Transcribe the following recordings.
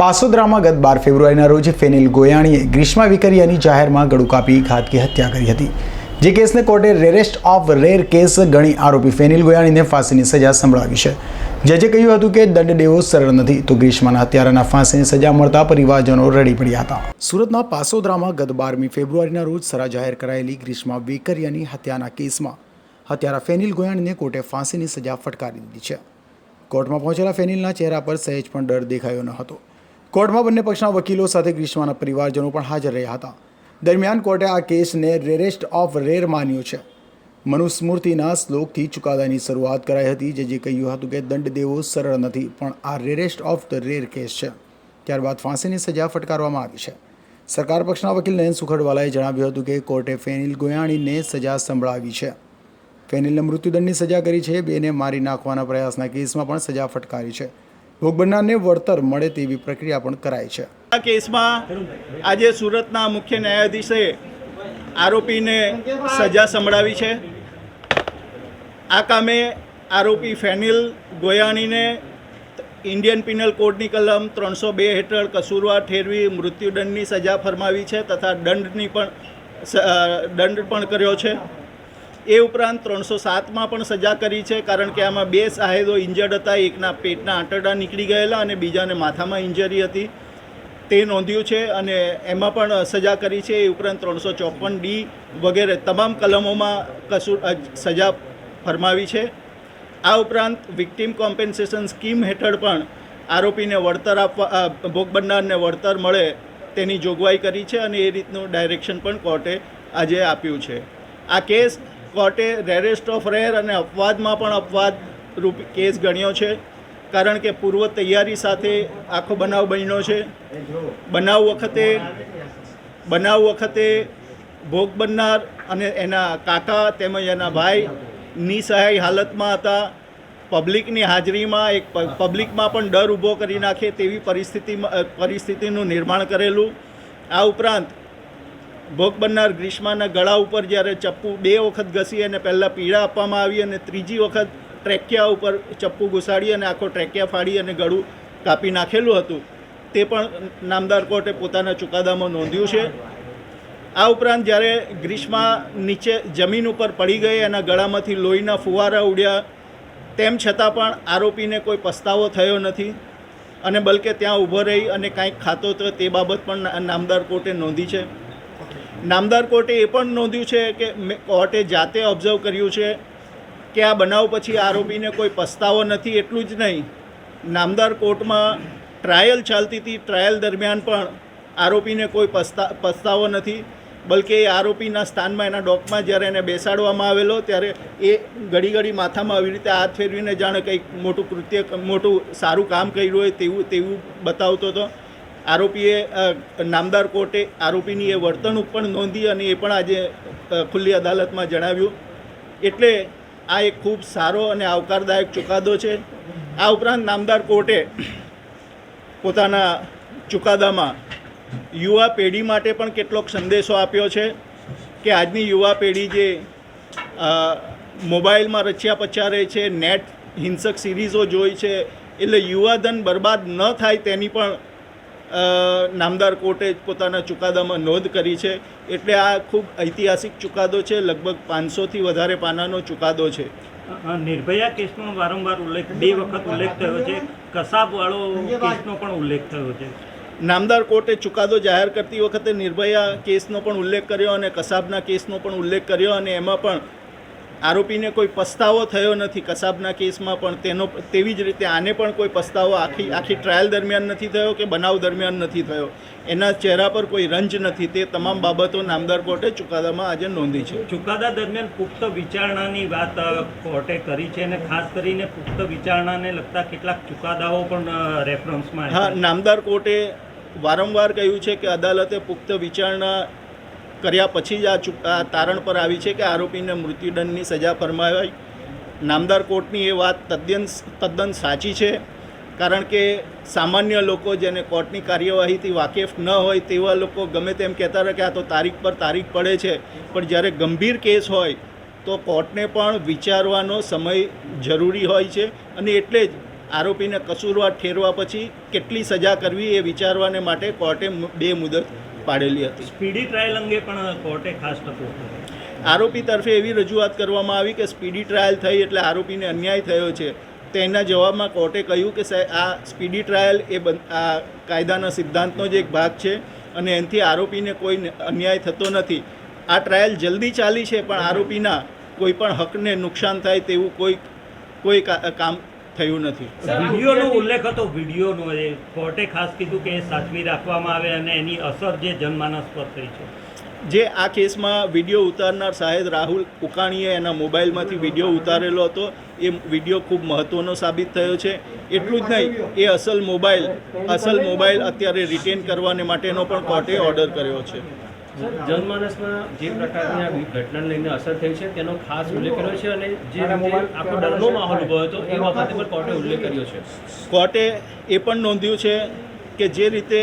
પાસોદરામાં ગત બાર ફેબ્રુઆરીના રોજ ફેનિલ ગોયાણીએ ગ્રીષ્મા વિકરિયાની જાહેરમાં ગળું કાપી ઘાતકી હત્યા કરી હતી. જે કેસને કોર્ટે રેરેસ્ટ ઓફ રેર કેસ ગણી આરોપી ફેનિલ ગોયાણીને ફાંસીની સજા સંભળાવી છે. જજે કહ્યું હતું કે દંડ દેવો સરળ નથી, તો ગ્રીષ્માના હત્યારાના ફાંસીની સજા મળતા પરિવારજનો રડી પડ્યા હતા. સુરતના પાસોદરામાં ગત બારમી ફેબ્રુઆરીના રોજ સરા જાહેર કરાયેલી ગ્રીષ્મા વેકરિયાની હત્યાના કેસમાં હત્યારા ફેનિલ ગોયાણીને કોર્ટે ફાંસીની સજા ફટકારી દીધી છે. કોર્ટમાં પહોંચેલા ફેનિલના ચહેરા પર સહેજ પણ ડર દેખાયો ન હતો. કોર્ટમાં બંને પક્ષના વકીલો સાથે ગ્રીષ્માના પરિવારજનો પણ હાજર રહ્યા હતા. દરમિયાન કોર્ટે આ કેસને રેરેસ્ટ ઓફ રેર માન્યો છે. મનુસ્મૃતિના શ્લોકથી ચુકાદાની શરૂઆત કરાઈ હતી જે જે કહ્યું હતું કે દંડ દેવો સરળ નથી, પણ આ rarest of the rare case છે. ત્યારબાદ ફાંસીની સજા ફટકારવામાં આવી છે. સરકાર પક્ષના વકીલ નયન સુખડવાલાએ જણાવ્યું હતું કે કોર્ટે ફેનિલ ગોયાણીને સજા સંભળાવી છે. ફેનિલને મૃત્યુદંડની સજા કરી છે, બેને મારી નાખવાના પ્રયાસના કેસમાં પણ સજા ફટકારી છે. ભોગ બનનારને વળતર મળે તેવી પ્રક્રિયા પણ કરાઈ છે. આ કેસમાં આજે સુરતના મુખ્ય ન્યાયાધીશે આરોપીને સજા સંભળાવી છે. આ કામે આરોપી ફેનિલ ગોયાણીને ઇન્ડિયન પિનલ કોડની કલમ ત્રણસો બે હેઠળ કસૂરવાર ઠેરવી મૃત્યુદંડની સજા ફરમાવી છે તથા દંડની પણ દંડ પણ કર્યો છે. એ ઉપરાંત ત્રણસો સાતમાં પણ સજા કરી છે, કારણ કે આમાં બે સાહેદો ઇન્જર્ડ હતા, એકના પેટના આંટરડા નીકળી ગયેલા અને બીજાને માથામાં ઇન્જરી હતી. તે નોંધ્યું છે અને એમાં પણ સજા કરી છે, એ ઉપરાંત ત્રણસો ચોપન ડી વગેરે તમામ કલમોમાં કસૂર સજા ફરમાવી છે. આ ઉપરાંત વિક્ટીમ કોમ્પેન્સેશન સ્કીમ હેઠળ પણ આરોપીને વળતર આપવા ભોગ બનનારને વળતર મળે તેની જોગવાઈ કરી છે અને એ રીતનું ડાયરેક્શન પણ કોર્ટે આજે આપ્યું છે. આ કેસ કોર્ટે રેરેસ્ટ ઓફ રેર અને અપવાદમાં પણ અપવાદ રૂપ કેસ ગણ્યો છે. કારણ કે પૂર્વ તૈયારી સાથે આખો બનાવ બન્યો છે. બનાવ વખતે બનાવ વખતે ભોગ બનનાર અને એના કાકા તેમજ એના ભાઈ નિસહાય હાલતમાં હતા. પબ્લિકની હાજરીમાં એક પબ્લિકમાં પણ ડર ઊભો કરી નાખે તેવી પરિસ્થિતિમાં પરિસ્થિતિનું નિર્માણ કરેલું. આ ઉપરાંત ભોગ બનનાર ગ્રીષ્માના ગળા ઉપર જ્યારે ચપ્પુ બે વખત ઘસી અને પહેલાં પીડા આપવામાં આવી અને ત્રીજી વખત ટ્રેકિયા ઉપર ચપ્પુ ઘુસાડી અને આખો ટ્રેકિયા ફાડી અને ગળું કાપી નાખેલું હતું. તે પણ નામદાર કોર્ટે પોતાના ચુકાદામાં નોંધ્યું છે. આ ઉપરાંત જ્યારે ગ્રીષ્મા નીચે જમીન ઉપર પડી ગઈ એના ગળામાંથી લોહીના ફુવારા ઉડ્યા, તેમ છતાં પણ આરોપીને કોઈ પસ્તાવો થયો નથી અને બલકે ત્યાં ઊભો રહી અને કાંઈક ખાતો તો તે બાબત પણ નામદાર કોર્ટે નોંધી છે. નામદાર કોર્ટે એ પણ નોંધ્યું છે કે કોર્ટે જાતે ઓબ્ઝર્વ કર્યું છે કે આ બનાવ પછી આરોપીને કોઈ પસ્તાવો નથી, એટલું જ નહીં. નામદાર કોર્ટમાં ટ્રાયલ ચાલતી હતી ટ્રાયલ દરમિયાન પણ આરોપીને કોઈ પસ્તા પસ્તાવો નથી. બલકે એ આરોપીના સ્થાનમાં, એના ડોકમાં જ્યારે એને બેસાડવામાં આવેલો, ત્યારે એ ઘડી ઘડી માથામાં આવી રીતે હાથ ફેરવીને જાણે કંઈક મોટું કૃત્ય, મોટું સારું કામ કર્યું હોય તેવું તેવું બતાવતો હતો. આરોપીએ નામદાર કોર્ટે આરોપીની એ વર્તણૂક પણ નોંધી અને એ પણ આજે ખુલ્લી અદાલતમાં જણાવ્યું. એટલે આ એક ખૂબ સારો અને આવકારદાયક ચુકાદો છે. આ ઉપરાંત નામદાર કોર્ટે પોતાના ચુકાદામાં યુવા પેઢી માટે પણ કેટલોક સંદેશો આપ્યો છે કે આજની યુવા પેઢી જે મોબાઈલમાં રચ્યા પચ્યા રહે છે, નેટ હિંસક સિરીઝો જોઈ છે, એટલે યુવાધન બરબાદ ન થાય તેની પણ નામદાર કોર્ટે પોતાના ચુકાદામાં નોંધ કરી છે. એટલે આ ખૂબ ઐતિહાસિક ચુકાદો છે. લગભગ પાંચસોથી વધારે પાનાનો ચુકાદો છે. નિર્ભયા કેસનો વારંવાર ઉલ્લેખ બે વખત ઉલ્લેખ થયો છે. કસાબવાળો કેસનો પણ ઉલ્લેખ થયો છે. નામદાર કોર્ટે ચુકાદો જાહેર કરતી વખતે નિર્ભયા કેસનો પણ ઉલ્લેખ કર્યો અને કસાબના કેસનો પણ ઉલ્લેખ કર્યો અને એમાં પણ આરોપીને કોઈ પસ્તાવો થયો નથી કસાબના કેસમાં પણ તેનો તેવી જ રીતે આને પણ કોઈ પસ્તાવો આખી આખી ટ્રાયલ દરમિયાન નથી થયો કે બનાવ દરમિયાન નથી થયો? એના ચહેરા પર કોઈ રંજ નથી. તે તમામ બાબતો નામદાર કોર્ટે ચુકાદામાં આજે નોંધી છે. ચુકાદા દરમિયાન પુખ્ત વિચારણાની વાત કોર્ટે કરી છે અને ખાસ કરીને પુખ્ત વિચારણાને લગતા કેટલાક ચુકાદાઓ પણ રેફરન્સમાં હા નામદાર કોર્ટે વારંવાર કહ્યું છે કે અદાલતે પુખ્ત વિચારણા કર્યા પછી જ આ ચૂક આ તારણ પર આવી છે કે આરોપીને મૃત્યુદંડની સજા ફરમાવાઈ. નામદાર કોર્ટની એ વાત તદ્દન તદ્દન સાચી છે, કારણ કે સામાન્ય લોકો જેને કોર્ટની કાર્યવાહીથી વાકેફ ન હોય તેવા લોકો ગમે તેમ કહેતા રહે કે આ તો તારીખ પર તારીખ પડે છે. પણ જ્યારે ગંભીર કેસ હોય, તો કોર્ટને પણ વિચારવાનો સમય જરૂરી હોય છે અને એટલે જ આરોપીને કસૂરવાર ઠેરવા પછી કેટલી સજા કરવી એ વિચારવાને માટે કોર્ટે બે મુદત પાડેલી હતી. સ્પીડી ટ્રાયલ અંગે પણ કોર્ટે ખાસ ટકોર આરોપી તરફે એવી રજૂઆત કરવામાં આવી કે સ્પીડી ટ્રાયલ થઈ એટલે આરોપીને અન્યાય થયો છે. તેના જવાબમાં કોર્ટે કહ્યું કે સાહેબ આ સ્પીડી ટ્રાયલ એ આ કાયદાના સિદ્ધાંતનો જ એક ભાગ છે અને એનાથી આરોપીને કોઈ અન્યાય થતો નથી. આ ટ્રાયલ જલ્દી ચાલી છે પણ આરોપીના કોઈ પણ હકને નુકસાન થાય તેવું કોઈ કોઈ કામ થયું નથી. વિડીયોનો ઉલ્લેખ હતો વિડીયોનો. એ કોર્ટે ખાસ કીધું કે એ સાચવી રાખવામાં આવે અને એની અસર જે જનમાનસ પર થઈ છે. જે આ કેસમાં વીડિયો ઉતારનાર સાહેબ રાહુલ ઉકાણીએ એના મોબાઈલમાંથી વીડિયો ઉતારેલો હતો. એ વીડિયો ખૂબ મહત્ત્વનો સાબિત થયો છે. એટલું જ નહીં એ અસલ મોબાઈલ અસલ મોબાઈલ અત્યારે રિટેન કરવાને માટેનો પણ કોર્ટે ઓર્ડર કર્યો છે. જનમાનસમાં જે પ્રકારની આ ઘટનાને લઈને અસર થઈ છે તેનો ખાસ ઉલ્લેખ કર્યો છે અને જે આખો ડરનો માહોલ ઊભો હતો એ બાબતે પણ કોર્ટે ઉલ્લેખ કર્યો છે. કોર્ટે એ પણ નોંધ્યું છે કે જે રીતે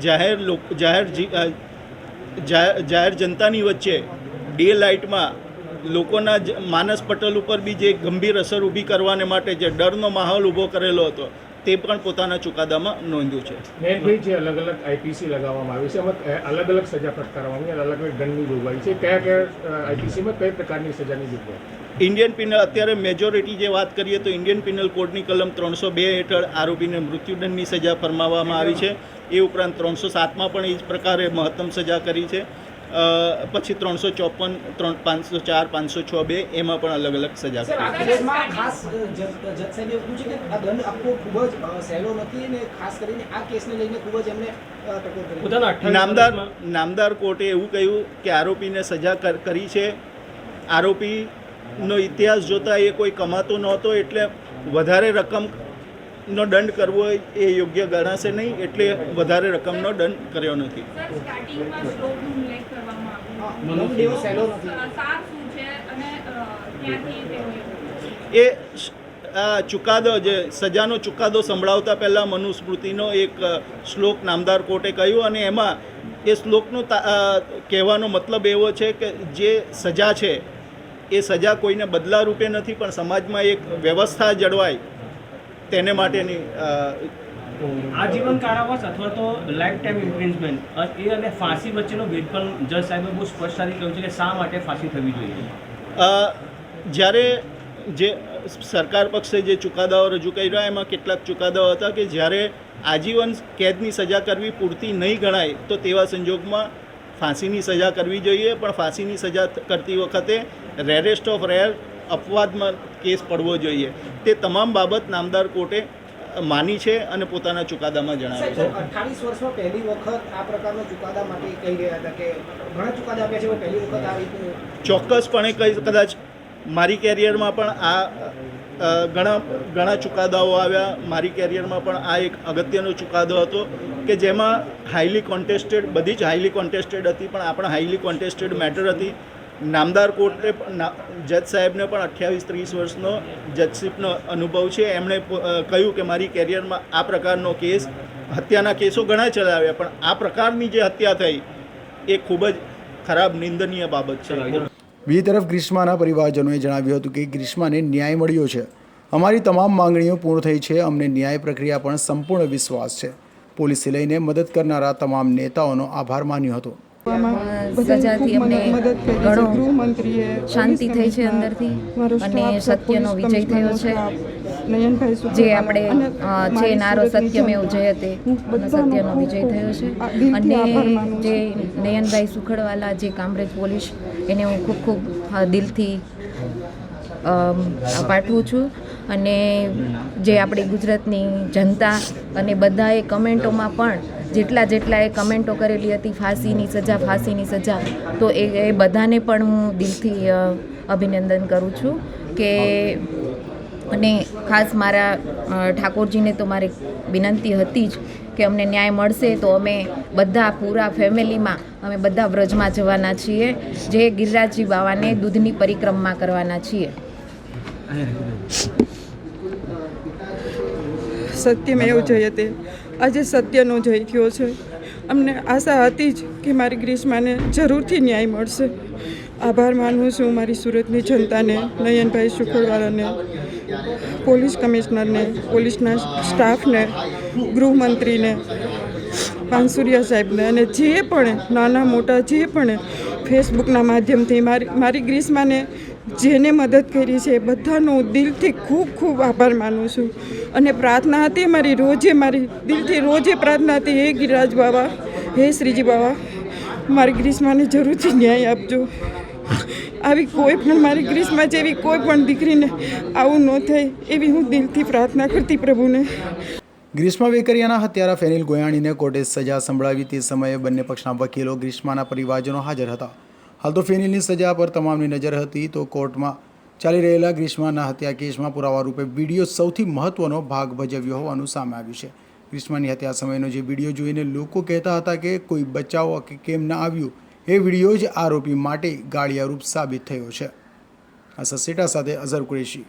જાહેર લોક જાહેર જાહેર જનતાની વચ્ચે ડે લાઇટમાં લોકોના માનસ પટલ ઉપર બી જે ગંભીર અસર ઊભી કરવાને માટે જે ડરનો માહોલ ઊભો કરેલો હતો તે પણ પોતાના ચુકાદામાં નોંધ્યું છે. નયનભાઈ જે અલગ અલગ આઈપીસી લગાવવામાં આવી છે એમાં અલગ અલગ સજા ફટકારવામાં આવી અલગ અલગ દંડની જોગવાઈ છે. કયા કયા આઈપીસીમાં કઈ પ્રકારની સજાની જોગવાઈ? ઇન્ડિયન પિનલ અત્યારે મેજોરિટી જે વાત કરીએ તો ઇન્ડિયન પિનલ કોડની કલમ ત્રણસો બે હેઠળ આરોપીને મૃત્યુદંડની સજા ફરમાવવામાં આવી છે. એ ઉપરાંત ત્રણસો સાતમાં પણ એ જ પ્રકારે મહત્તમ સજા કરી છે. પછી ત્રણસો ચોપન ત્રણ પાંચસો ચાર પાંચસો છ બે એમાં પણ અલગ અલગ સજા ખાસ એવું છે કે આ દંડ આપવો ખૂબ જ સહેલો નથી અને ખાસ કરીને આ કેસને લઈને ખૂબ જ એમને અ, ટકોર કરી પોતાના અઠ્ઠાવીસ નામદાર નામદાર કોર્ટે એવું કહ્યું કે આરોપીને સજા કર- કરી છે. આરોપીનો ઇતિહાસ જોતા એ કોઈ કમાતો નહોતો એટલે વધારે રકમનો દંડ કરવો એ યોગ્ય ગણાશે નહીં એટલે વધારે રકમનો દંડ કર્યો નથી. એ આ ચુકાદો જે સજાનો ચુકાદો સંભળાવતા પહેલાં મનુસ્મૃતિનો એક શ્લોક નામદાર કોર્ટે કહ્યું અને એમાં એ શ્લોકનો કહેવાનો મતલબ એવો છે કે જે સજા છે એ સજા કોઈને બદલા રૂપે નથી પણ સમાજમાં એક વ્યવસ્થા જળવાય. તેને માટેની આજીવન કારાવાસ અથવા તો લાઈફ ટાઈમ ઇમ્પ્રિઝમેન્ટ એ અને ફાંસી વચ્ચેનો ભેદ પણ જજ સાહેબે બહુ સ્પષ્ટતાથી કહ્યું છે કે શા માટે ફાંસી થવી જોઈએ? જ્યારે જે સરકાર પક્ષે જે ચુકાદાઓ રજૂ કર્યા એમાં કેટલાક ચુકાદાઓ હતા કે જ્યારે આજીવન કેદની સજા કરવી પૂરતી નહીં ગણાય તો તેવા સંજોગમાં ફાંસીની સજા કરવી જોઈએ. પણ ફાંસીની સજા કરતી વખતે રેરેસ્ટ ઓફ રેર અપવાદમાં કેસ પડવો જોઈએ. તે તમામ બાબત નામદાર કોર્ટે માની છે અને પોતાના ચુકાદામાં જણાવે છે. અઠાવીસ વર્ષમાં પહેલી વખત આ પ્રકારનો ચુકાદા માટે કહી રહ્યા હતા કે ઘણા ચુકાદા આપ્યા છે પહેલી વખત આ રીતનું ચોક્કસપણે કહી કદાચ મારી કેરિયરમાં પણ આ ઘણા ઘણા ચુકાદાઓ આવ્યા. મારી કેરિયરમાં પણ આ એક અગત્યનો ચુકાદો હતો કે જેમાં હાઈલી કોન્ટેસ્ટેડ બધી જ હાઈલી કોન્ટેસ્ટેડ હતી પણ આપણા હાઈલી કોન્ટેસ્ટેડ મેટર હતી. નામદાર કોર્ટે જજ સાહેબને પણ અઠ્યાવીસ ત્રીસ વર્ષનો જજશીપનો અનુભવ છે. એમણે કહ્યું કે મારી કેરિયરમાં આ પ્રકારનો કેસ, હત્યાના કેસો ઘણા ચલાવ્યા, પણ આ પ્રકારની જે હત્યા થઈ, એ ખૂબ જ ખરાબ, નિંદનીય બાબત છે. બીજી તરફ ગ્રીષ્માના પરિવારજનોએ જણાવ્યું હતું કે ગ્રીષ્માને ન્યાય મળ્યો છે. અમારી તમામ માંગણીઓ પૂર્ણ થઈ છે. અમને ન્યાય પ્રક્રિયા પણ સંપૂર્ણ વિશ્વાસ છે. પોલીસથી લઈને મદદ કરનારા તમામ નેતાઓનો આભાર માન્યો હતો. સજાથી અમને ઘણો શાંતિ થઈ છે અંદરથી અને સત્યનો વિજય થયો છે. જે આપણે જે નારો નારો સત્યમેવ જયતે સત્યનો વિજય થયો છે. અને જે નયનભાઈ સુખડવાલા જે કામરેજ પોલીસ એને હું ખૂબ ખૂબ દિલથી પાઠવું છું. અને જે આપણી ગુજરાતની જનતા અને બધાએ કમેન્ટોમાં પણ જેટલા જેટલા એ કમેન્ટો કરેલી હતી, ફાંસીની સજા ફાંસીની સજા, તો એ એ બધાને પણ હું દિલથી અભિનંદન કરું છું કે અને ખાસ મારા ઠાકોરજીને તો મારી વિનંતી હતી જ કે અમને ન્યાય મળશે તો અમે બધા પૂરા ફેમિલીમાં અમે બધા વ્રજમાં જવાના છીએ. જે ગિરિરાજજી બાવાને દૂધની પરિક્રમા કરવાના છીએ. સત્યમેવ જયતે આજે સત્યનો જય થયો છે. અમને આશા હતી જ કે મારી ગ્રીષ્માને જરૂરથી ન્યાય મળશે. આભાર માનું છું મારી સુરતની જનતાને, નયનભાઈ સુખડવાળાને પોલીસ કમિશનરને, પોલીસના સ્ટાફને, ગૃહમંત્રીને, પાનસુરિયા સાહેબને અને જે પણ નાના મોટા જે પણ ફેસબુકના માધ્યમથી મારી મારી ગ્રીષ્માને જેને મદદ કરી છે બધાનો દિલથી ખૂબ ખૂબ આભાર માનું છું. અને પ્રાર્થના હતી મારી રોજે મારી દિલથી રોજે પ્રાર્થના હતી, હે ગિરિરાજ બાબા હે શ્રીજી બાબા મારી ગ્રીષ્માને જરૂરથી ન્યાય આપજો. આવી કોઈ પણ મારી ગ્રીષ્મા જેવી કોઈ પણ દીકરીને આવું ન થાય એવી હું દિલથી પ્રાર્થના કરતી પ્રભુને. ગ્રીષ્મા વેકરિયાના હત્યારા ફેનિલ ગોયાણીને કોર્ટે સજા સંભળાવી તે સમયે બંને પક્ષના વકીલો ગ્રીષ્માના પરિવારજનો હાજર હતા. હાલ તો ફેનિલની સજા પર તમામની નજર હતી તો કોર્ટમાં ચાલી રહેલા ગ્રીષ્માના હત્યા કેસમાં પુરાવા રૂપે વીડિયો સૌથી મહત્વનો ભાગ ભજવ્યો હોવાનું સામે આવ્યું છે. ગ્રીષ્માની હત્યા સમયનો જે વીડિયો જોઈને લોકો કહેતા હતા કે કોઈ બચાવ કે કેમ ના આવ્યું, એ વીડિયો જ આરોપી માટે ગાળિયારૂપ સાબિત થયો છે. આ સસેટા સાથે અઝર કુરેશી.